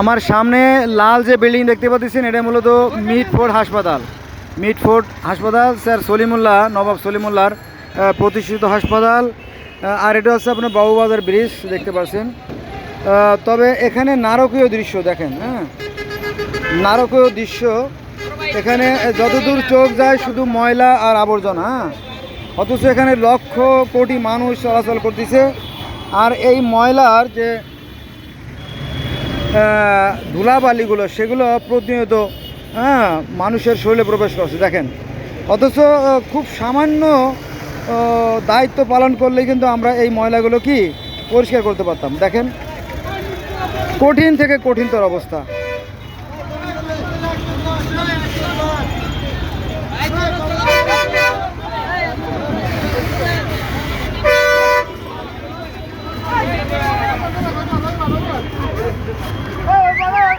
আমার সামনে লাল যে বিল্ডিং দেখতে পাচ্ছেন, এটা মূলত মিটফোর্ড হাসপাতাল। মিটফোর্ড হাসপাতাল, স্যার সলিমুল্লাহ, নবাব সলিমুল্লাহর প্রতিষ্ঠিত হাসপাতাল। আর এটা হচ্ছে আপনার বাবুবাজার ব্রিজ, দেখতে পাচ্ছেন। তবে এখানে নারকীয় দৃশ্য দেখেন হ্যাঁ? নারকীয় দৃশ্য। এখানে যতদূর চোখ যায় শুধু ময়লা আর আবর্জনা হ্যাঁ? অথচ এখানে লক্ষ কোটি মানুষ চলাচল করতেছে। আর এই ময়লার যে ধুলাবালিগুলো, সেগুলো প্রতিনিয়ত হ্যাঁ মানুষের শরীরে প্রবেশ করছে, দেখেন। অথচ খুব সামান্য দায়িত্ব পালন করলেই কিন্তু আমরা এই ময়লাগুলো কি পরিষ্কার করতে পারতাম। দেখেন, কঠিন থেকে কঠিনতর অবস্থা।